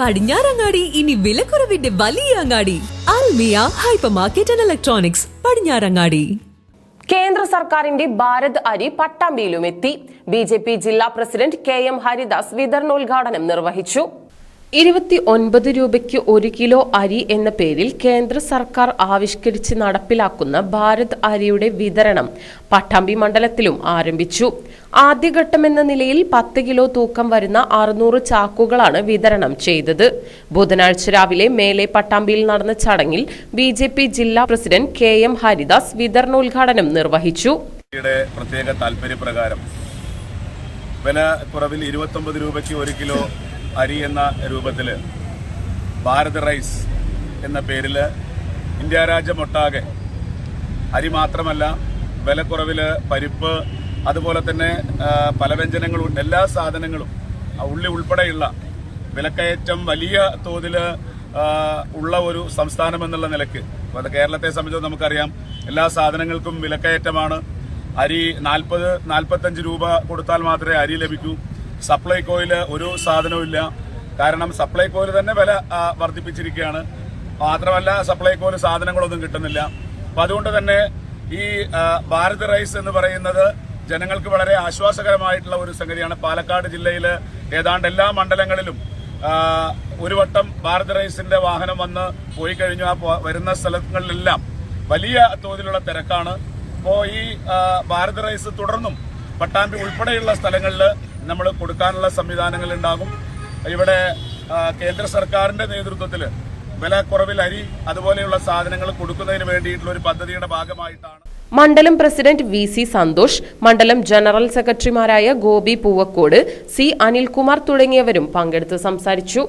പടിഞ്ഞാറങ്ങാടി ഇനി വിലക്കുറവിന്റെ വലിയ അങ്ങാടി. Almiya hypermarket and electronics Padinjarangadi. കേന്ദ്ര സർക്കാരിന്റെ ഭാരത് അരി പട്ടാമ്പിയിലും എത്തി ബി ജെ പി ജില്ലാ പ്രസിഡന്റ് കെ എം ഹരിദാസ് വിതരണോദ്ഘാടനം നിർവഹിച്ചു. ഇരുപത്തി ഒൻപത് രൂപയ്ക്ക് ഒരു കിലോ അരി എന്ന പേരിൽ കേന്ദ്ര സർക്കാർ ആവിഷ്കരിച്ച് നടപ്പിലാക്കുന്ന ഭാരത് അരിയുടെ വിതരണം പട്ടാമ്പി മണ്ഡലത്തിലും ആരംഭിച്ചു. ആദ്യഘട്ടമെന്ന നിലയിൽ പത്ത് കിലോ തൂക്കം വരുന്ന അറുന്നൂറ് ചാക്കുകളാണ് വിതരണം ചെയ്തത്. ബുധനാഴ്ച രാവിലെ മേലെ പട്ടാമ്പിയിൽ നടന്ന ചടങ്ങിൽ ബി ജില്ലാ പ്രസിഡന്റ് കെ എം ഹരിദാസ് വിതരണോദ്ഘാടനം നിർവഹിച്ചു. പ്രത്യേക താല്പര്യപ്രകാരം വില കുറവിൽ ഇരുപത്തൊമ്പത് രൂപയ്ക്ക് ഒരു കിലോ അരി എന്ന രൂപത്തിൽ ഭാരത് റൈസ് എന്ന പേരിൽ ഇന്ത്യ രാജ്യമൊട്ടാകെ അരി മാത്രമല്ല വിലക്കുറവിൽ പരിപ്പ് അതുപോലെ തന്നെ ആ, പല വ്യഞ്ജനങ്ങളും എല്ലാ സാധനങ്ങളും ഉള്ളി ഉൾപ്പെടെയുള്ള വിലക്കയറ്റം വലിയ തോതിൽ ഉള്ള ഒരു സംസ്ഥാനം എന്നുള്ള നിലയ്ക്ക് അത് കേരളത്തെ സംബന്ധിച്ച് നമുക്കറിയാം എല്ലാ സാധനങ്ങൾക്കും വിലക്കയറ്റമാണ്. അരി നാൽപ്പത് നാൽപ്പത്തഞ്ച് രൂപ കൊടുത്താൽ മാത്രമേ അരി ലഭിക്കൂ. സപ്ലൈകോയിൽ ഒരു സാധനവും കാരണം സപ്ലൈകോയിൽ തന്നെ വില വർദ്ധിപ്പിച്ചിരിക്കുകയാണ്. മാത്രമല്ല സപ്ലൈകോയിൽ സാധനങ്ങളൊന്നും കിട്ടുന്നില്ല. അപ്പൊ അതുകൊണ്ട് തന്നെ ഈ ഭാരത് റൈസ് എന്ന് പറയുന്നത് ജനങ്ങൾക്ക് വളരെ ആശ്വാസകരമായിട്ടുള്ള ഒരു സംഗതിയാണ്. പാലക്കാട് ജില്ലയിൽ ഏതാണ്ട് എല്ലാ മണ്ഡലങ്ങളിലും ഒരു വട്ടം ഭാരത് റൈസിന്റെ വാഹനം വന്ന് പോയി കഴിഞ്ഞു. ആ വരുന്ന സ്ഥലങ്ങളിലെല്ലാം വലിയ തോതിലുള്ള തിരക്കാണ്. അപ്പോൾ ഈ ഭാരത് റൈസ് തുടർന്നും പട്ടാമ്പി ഉൾപ്പെടെയുള്ള സ്ഥലങ്ങളിൽ നമ്മൾ കൊടുക്കാനുള്ള സംവിധാനങ്ങൾ ഉണ്ടാകും. ഇവിടെ കേന്ദ്ര സർക്കാരിന്റെ നേതൃത്വത്തിൽ വില കുറവിൽ അരി അതുപോലെയുള്ള സാധനങ്ങൾ കൊടുക്കുന്നതിന് വേണ്ടിയിട്ടുള്ള ഒരു പദ്ധതിയുടെ ഭാഗമായിട്ടാണ്. മണ്ഡലം പ്രസിഡന്റ് വി സി സന്തോഷ് മണ്ഡലം ജനറൽ സെക്രട്ടറിമാരായ ഗോപി പൂവക്കോട് സി അനിൽകുമാർ തുടങ്ങിയവരും പങ്കെടുത്ത് സംസാരിച്ചു.